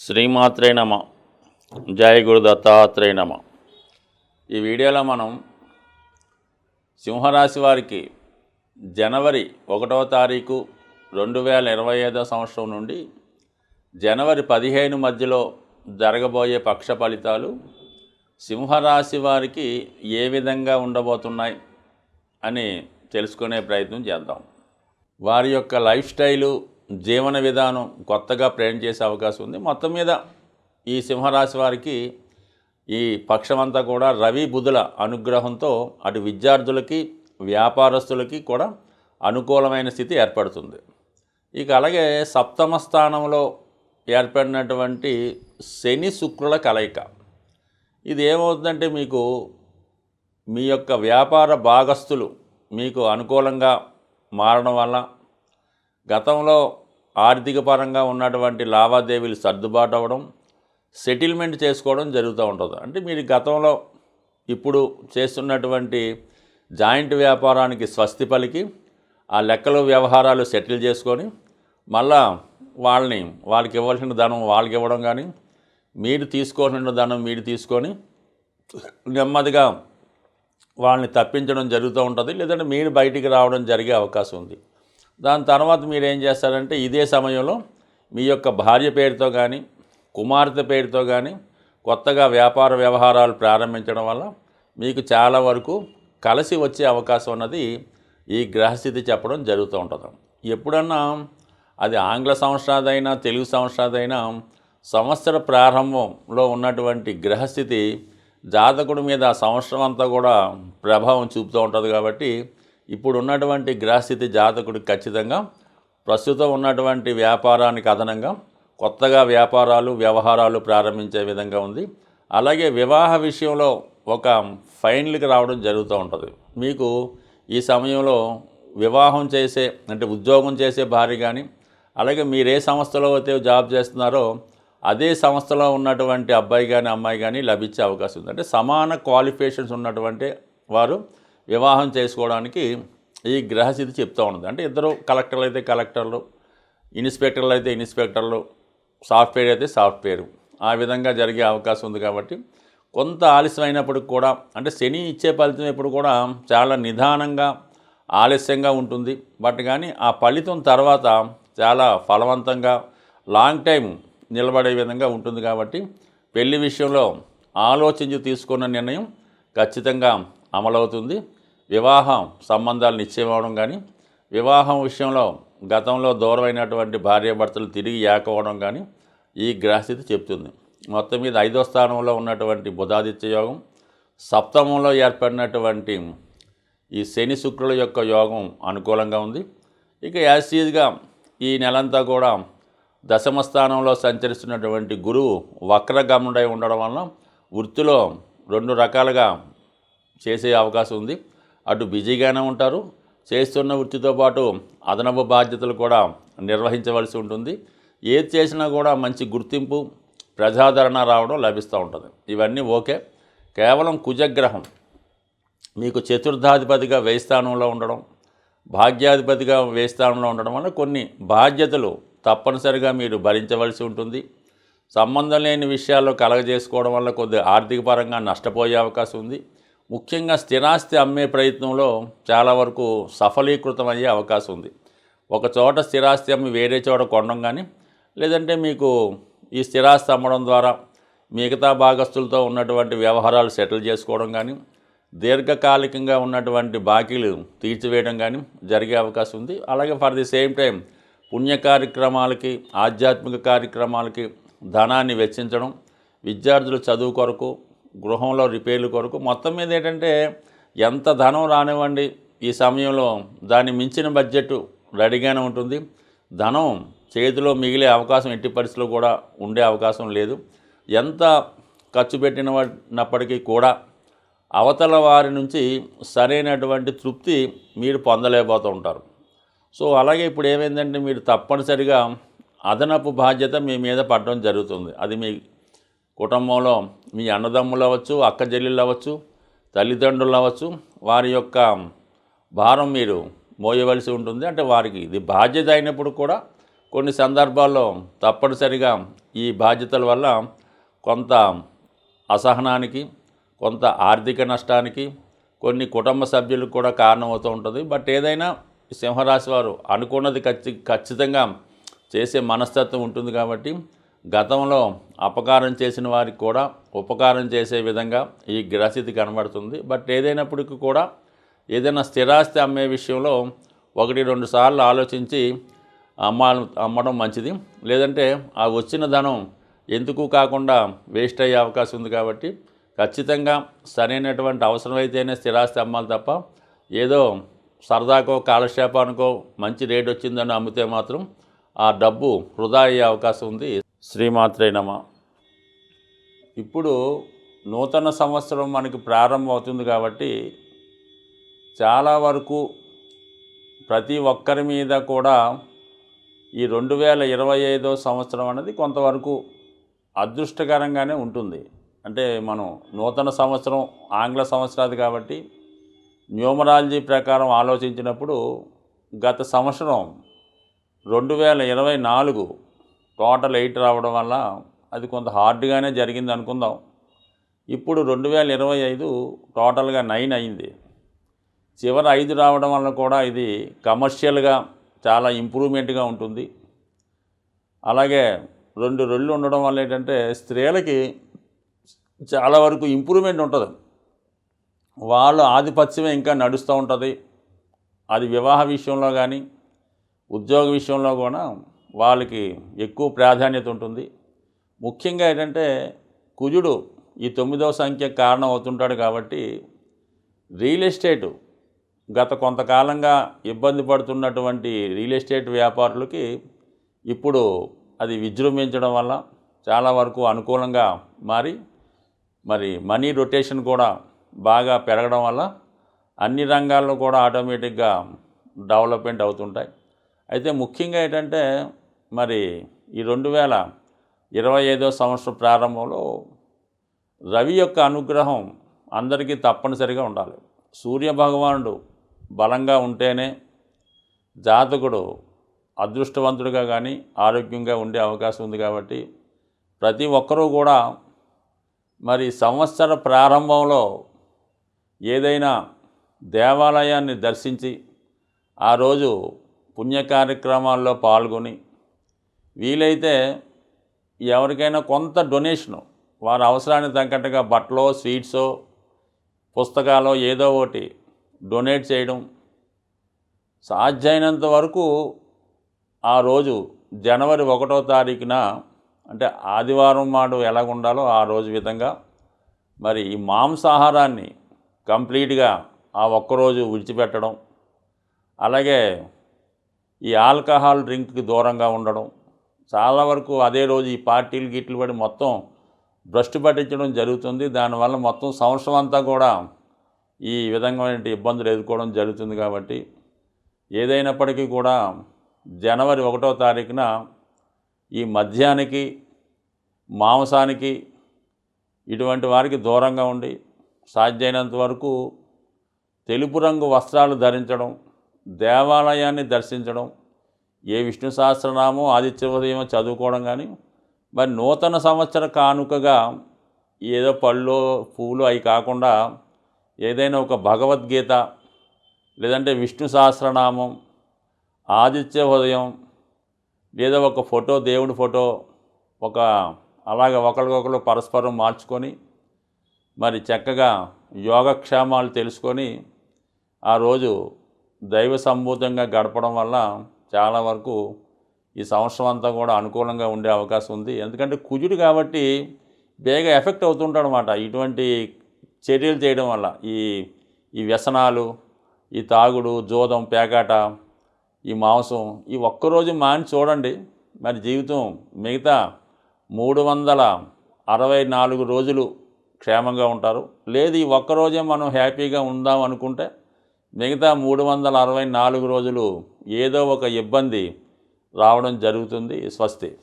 శ్రీమాత్రే నమ. జయ గురు దత్తాత్రేయ నమ. ఈ వీడియోలో మనం సింహరాశి వారికి జనవరి ఒకటవ తారీఖు రెండు వేల ఇరవై ఐదో సంవత్సరం నుండి జనవరి పదిహేను మధ్యలో జరగబోయే పక్ష ఫలితాలు సింహరాశి వారికి ఏ విధంగా ఉండబోతున్నాయి అని తెలుసుకునే ప్రయత్నం చేద్దాం. వారి యొక్క లైఫ్ స్టైలు జీవన విధానం కొత్తగా ప్రయాణం చేసే అవకాశం ఉంది. మొత్తం మీద ఈ సింహరాశి వారికి ఈ పక్షమంతా కూడా రవి బుధుల అనుగ్రహంతో అటు విద్యార్థులకి వ్యాపారస్తులకి కూడా అనుకూలమైన స్థితి ఏర్పడుతుంది. ఇక అలాగే సప్తమ స్థానంలో ఏర్పడినటువంటి శని శుక్రుల కలయిక. ఇది ఏమవుతుందంటే మీకు మీ యొక్క వ్యాపార భాగస్తులు మీకు అనుకూలంగా మారడం వల్ల గతంలో ఆర్థిక పరంగా ఉన్నటువంటి లావాదేవీలు సర్దుబాటు అవ్వడం సెటిల్మెంట్ చేసుకోవడం జరుగుతూ ఉంటుంది. అంటే మీరు గతంలో ఇప్పుడు చేస్తున్నటువంటి జాయింట్ వ్యాపారానికి స్వస్తి పలికి ఆ లెక్కలు వ్యవహారాలు సెటిల్ చేసుకొని మళ్ళా వాళ్ళని వాళ్ళకి ఇవ్వాల్సిన ధనం వాళ్ళకి ఇవ్వడం కానీ మీరు తీసుకోవాల్సిన ధనం మీరు తీసుకొని నెమ్మదిగా వాళ్ళని తప్పించడం జరుగుతూ ఉంటుంది. లేదంటే మీరు బయటికి రావడం జరిగే అవకాశం ఉంది. దాని తర్వాత మీరు ఏం చేస్తారంటే ఇదే సమయంలో మీ యొక్క భార్య పేరుతో కానీ కుమార్తె పేరుతో కానీ కొత్తగా వ్యాపార వ్యవహారాలు ప్రారంభించడం వల్ల మీకు చాలా వరకు కలిసి వచ్చే అవకాశం ఉన్నది ఈ గ్రహస్థితి చెప్పడం జరుగుతూ ఉంటుంది. ఎప్పుడన్నా అది ఆంగ్ల సంవత్సరాదైనా తెలుగు సంవత్సరాదైనా సంవత్సర ప్రారంభంలో ఉన్నటువంటి గ్రహస్థితి జాతకుడి మీద ఆ సంవత్సరం అంతా కూడా ప్రభావం చూపుతూ ఉంటుంది కాబట్టి ఇప్పుడు ఉన్నటువంటి గ్రహస్థితి జాతకుడికి ఖచ్చితంగా ప్రస్తుతం ఉన్నటువంటి వ్యాపారానికి అదనంగా కొత్తగా వ్యాపారాలు వ్యవహారాలు ప్రారంభించే విధంగా ఉంది. అలాగే వివాహ విషయంలో ఒక ఫైనల్కి రావడం జరుగుతూ ఉంటుంది. మీకు ఈ సమయంలో వివాహం చేసే అంటే ఉద్యోగం చేసే భార్య కానీ అలాగే మీరు ఏ సంస్థలో అయితే జాబ్ చేస్తున్నారో అదే సంస్థలో ఉన్నటువంటి అబ్బాయి కానీ అమ్మాయి కానీ లభించే అవకాశం ఉంది. అంటే సమాన క్వాలిఫికేషన్స్ ఉన్నటువంటి వారు వివాహం చేసుకోవడానికి ఈ గ్రహస్థితి చెప్తూ ఉన్నది. అంటే ఇద్దరు కలెక్టర్లు అయితే కలెక్టర్లు ఇన్స్పెక్టర్లు అయితే ఇన్స్పెక్టర్లు సాఫ్ట్వేర్ అయితే సాఫ్ట్వేర్. ఆ విధంగా జరిగే అవకాశం ఉంది కాబట్టి కొంత ఆలస్యమైనప్పటికి కూడా అంటే శని ఇచ్చే ఫలితం ఎప్పుడు కూడా చాలా నిదానంగా ఆలస్యంగా ఉంటుంది. బట్ కానీ ఆ ఫలితం తర్వాత చాలా ఫలవంతంగా లాంగ్ టైం నిలబడే విధంగా ఉంటుంది కాబట్టి పెళ్ళి విషయంలో ఆలోచించి తీసుకున్న నిర్ణయం ఖచ్చితంగా అమలవుతుంది. వివాహం సంబంధాలు నిశ్చయం అవడం కానీ వివాహం విషయంలో గతంలో దూరమైనటువంటి భార్యాభర్తలు తిరిగి ఏకవడం కానీ ఈ గ్రహస్థితి చెప్తుంది. మొత్తం మీద ఐదో స్థానంలో ఉన్నటువంటి బుధాదిత్య యోగం సప్తమంలో ఏర్పడినటువంటి ఈ శని శుక్రుల యొక్క యోగం అనుకూలంగా ఉంది. ఇక యాసీజ్గా ఈ నెలంతా కూడా దశమ స్థానంలో సంచరిస్తున్నటువంటి గురువు వక్రగమనుడై ఉండడం వలన వృత్తిలో రెండు రకాలుగా చేసే అవకాశం ఉంది. అటు బిజీగానే ఉంటారు. చేస్తున్న వృత్తితో పాటు అదనపు బాధ్యతలు కూడా నిర్వహించవలసి ఉంటుంది. ఏది చేసినా కూడా మంచి గుర్తింపు ప్రజాదరణ రావడం లభిస్తూ ఉంటుంది. ఇవన్నీ ఓకే. కేవలం కుజగ్రహం మీకు చతుర్థాధిపతిగా వ్యయ స్థానంలో ఉండడం భాగ్యాధిపతిగా వ్యయ ఉండడం వల్ల కొన్ని బాధ్యతలు తప్పనిసరిగా మీరు భరించవలసి ఉంటుంది. సంబంధం లేని విషయాల్లో కలగజేసుకోవడం వల్ల కొద్ది ఆర్థిక పరంగా నష్టపోయే అవకాశం ఉంది. ముఖ్యంగా స్థిరాస్తి అమ్మే ప్రయత్నంలో చాలా వరకు సఫలీకృతం అయ్యే అవకాశం ఉంది. ఒక చోట స్థిరాస్తి అమ్మి వేరే చోట కొనడం కానీ లేదంటే మీకు ఈ స్థిరాస్తి అమ్మడం ద్వారా మిగతా భాగస్తులతో ఉన్నటువంటి వ్యవహారాలు సెటిల్ చేసుకోవడం కానీ దీర్ఘకాలికంగా ఉన్నటువంటి బాకీలు తీర్చివేయడం కానీ జరిగే అవకాశం ఉంది. అలాగే ఫర్ ది సేమ్ టైం పుణ్య కార్యక్రమాలకి ఆధ్యాత్మిక కార్యక్రమాలకి ధనాన్ని వెచ్చించడం విద్యార్థుల చదువు కొరకు గృహంలో రిపేర్లు కొరకు. మొత్తం మీద ఏంటంటే ఎంత ధనం రానివ్వండి ఈ సమయంలో. దాన్ని మించిన బడ్జెట్ రెడీగానే ఉంటుంది. ధనం చేతిలో మిగిలే అవకాశం ఎట్టి పరిస్థితిలో కూడా ఉండే అవకాశం లేదు. ఎంత ఖర్చు పెట్టినప్పటికీ కూడా అవతల వారి నుంచి సరైనటువంటి తృప్తి మీరు పొందలేకపోతూ ఉంటారు. సో అలాగే ఇప్పుడు ఏమైందంటే మీరు తప్పనిసరిగా అదనపు బాధ్యత మీ మీద పడడం జరుగుతుంది. అది మీ కుటుంబంలో మీ అన్నదమ్ములు అవ్వచ్చు అక్క చెల్లెళ్ళు అవ్వచ్చు తల్లిదండ్రులు అవ్వచ్చు వారి యొక్క భారం మీరు మోయవలసి ఉంటుంది. అంటే వారికి ఇది బాధ్యత అయినప్పుడు కూడా కొన్ని సందర్భాల్లో తప్పనిసరిగా ఈ బాధ్యతల వల్ల కొంత అసహనానికి కొంత ఆర్థిక నష్టానికి కొన్ని కుటుంబ సభ్యులకు కూడా కారణమవుతూ ఉంటుంది. బట్ ఏదైనా సింహరాశి వారు అనుకున్నది ఖచ్చి ఖచ్చితంగా చేసే మనస్తత్వం ఉంటుంది కాబట్టి గతంలో అపకారం చేసిన వారికి కూడా ఉపకారం చేసే విధంగా ఈ గ్రహస్థితి కనబడుతుంది. బట్ ఏదైనప్పటికీ కూడా ఏదైనా స్థిరాస్తి అమ్మే విషయంలో ఒకటి రెండు సార్లు ఆలోచించి అమ్మాలి అమ్మడం మంచిది. లేదంటే ఆ వచ్చిన ధనం ఎందుకు కాకుండా వేస్ట్ అయ్యే అవకాశం ఉంది కాబట్టి ఖచ్చితంగా సరైనటువంటి అవసరమైతేనే స్థిరాస్తి అమ్మాలి తప్ప ఏదో సరదాకో కాలక్షేపానికో మంచి రేట్ వచ్చిందని అమ్మితే మాత్రం ఆ డబ్బు వృధా అయ్యే అవకాశం ఉంది. శ్రీమాత్రే నమ. ఇప్పుడు నూతన సంవత్సరం మనకి ప్రారంభం అవుతుంది కాబట్టి చాలా వరకు ప్రతి ఒక్కరి మీద కూడా ఈ రెండు వేల ఇరవై ఐదో సంవత్సరం అనేది కొంతవరకు అదృష్టకరంగానే ఉంటుంది. అంటే మనం నూతన సంవత్సరం ఆంగ్ల సంవత్సరాది కాబట్టి న్యూమరాలజీ ప్రకారం ఆలోచించినప్పుడు గత సంవత్సరం రెండు వేల ఇరవై నాలుగు టోటల్ ఎయిట్ రావడం వల్ల అది కొంత హార్డ్గానే జరిగింది అనుకుందాం. ఇప్పుడు రెండు వేల ఇరవై ఐదు టోటల్గా నైన్ అయింది. చివరి ఐదు రావడం వల్ల కూడా ఇది కమర్షియల్గా చాలా ఇంప్రూవ్మెంట్గా ఉంటుంది. అలాగే రెండు రెళ్ళు ఉండడం వల్ల ఏంటంటే స్త్రీలకి చాలా వరకు ఇంప్రూవ్మెంట్ ఉంటుంది. వాళ్ళ ఆధిపత్యమే ఇంకా నడుస్తూ ఉంటుంది. అది వివాహ విషయంలో కానీ ఉద్యోగ విషయంలో కూడా వాళ్ళకి ఎక్కువ ప్రాధాన్యత ఉంటుంది. ముఖ్యంగా ఏంటంటే కుజుడు ఈ తొమ్మిదవ సంఖ్య కారణం అవుతుంటాడు కాబట్టి రియల్ ఎస్టేటు గత కొంతకాలంగా ఇబ్బంది పడుతున్నటువంటి రియల్ ఎస్టేట్ వ్యాపారులకి ఇప్పుడు అది విజృంభించడం వల్ల చాలా వరకు అనుకూలంగా మారి మరి మనీ రొటేషన్ కూడా బాగా పెరగడం వల్ల అన్ని రంగాల్లో కూడా ఆటోమేటిక్గా డెవలప్మెంట్ అవుతుంటాయి. అయితే ముఖ్యంగా ఏంటంటే మరి ఈ రెండు వేల ఇరవై ఐదో సంవత్సరం ప్రారంభంలో రవి యొక్క అనుగ్రహం అందరికీ తప్పనిసరిగా ఉండాలి. సూర్య భగవానుడు బలంగా ఉంటేనే జాతకుడు అదృష్టవంతుడిగా కానీ ఆరోగ్యంగా ఉండే అవకాశం ఉంది కాబట్టి ప్రతి ఒక్కరూ కూడా మరి సంవత్సర ప్రారంభంలో ఏదైనా దేవాలయాన్ని దర్శించి ఆ రోజు పుణ్య కార్యక్రమాల్లో పాల్గొని వీలైతే ఎవరికైనా కొంత డొనేషను వారి అవసరానికి తగ్గట్టుగా బట్టలో స్వీట్సో పుస్తకాలో ఏదో ఒకటి డొనేట్ చేయడం సాధ్యమైనంత వరకు ఆ రోజు జనవరి ఒకటో తారీఖున అంటే ఆదివారం నాడు ఎలాగుండాలో ఆ రోజు విధంగా మరి ఈ మాంసాహారాన్ని కంప్లీట్గా ఆ ఒక్కరోజు విడిచిపెట్టడం. అలాగే ఈ ఆల్కహాల్ డ్రింక్కి దూరంగా ఉండడం చాలా వరకు అదే రోజు ఈ పార్టీలు గిట్లు పడి మొత్తం భ్రష్టు పట్టించడం జరుగుతుంది. దానివల్ల మొత్తం సంవత్సరం అంతా కూడా ఈ విధంగా ఇబ్బందులు ఎదుర్కోవడం జరుగుతుంది కాబట్టి ఏదైనప్పటికీ కూడా జనవరి ఒకటో తారీఖున ఈ మద్యానికి మాంసానికి ఇటువంటి వారికి దూరంగా ఉండి సాధ్యమైనంత వరకు తెలుపు రంగు వస్త్రాలు ధరించడం దేవాలయాన్ని దర్శించడం ఏ విష్ణు సహస్రనామం ఆదిత్య ఉదయం చదువుకోవడం కానీ మరి నూతన సంవత్సర కానుకగా ఏదో పళ్ళు పువ్వులు అవి కాకుండా ఏదైనా ఒక భగవద్గీత లేదంటే విష్ణు సహస్రనామం ఆదిత్య ఉదయం లేదా ఒక ఫోటో దేవుడి ఫోటో ఒక అలాగే ఒకరికొకరు పరస్పరం మార్చుకొని మరి చక్కగా యోగక్షేమాలు తెలుసుకొని ఆ రోజు దైవ సంభూతంగా గడపడం వల్ల చాలా వరకు ఈ సంవత్సరం అంతా కూడా అనుకూలంగా ఉండే అవకాశం ఉంది. ఎందుకంటే కుజుడు కాబట్టి బేగ ఎఫెక్ట్ అవుతుంటాడనమాట ఇటువంటి చర్యలు చేయడం వల్ల ఈ ఈ వ్యసనాలు ఈ తాగుడు జోదం పేకాట ఈ మాంసం ఈ ఒక్కరోజు మాని చూడండి. మరి జీవితం మిగతా మూడు వందల అరవై నాలుగు రోజులు క్షేమంగా ఉంటారు. లేదు ఈ ఒక్కరోజే మనం హ్యాపీగా ఉందాం అనుకుంటే మిగతా మూడు వందల అరవై నాలుగు రోజులు ఏదో ఒక ఇబ్బంది రావడం జరుగుతుంది స్వస్తి.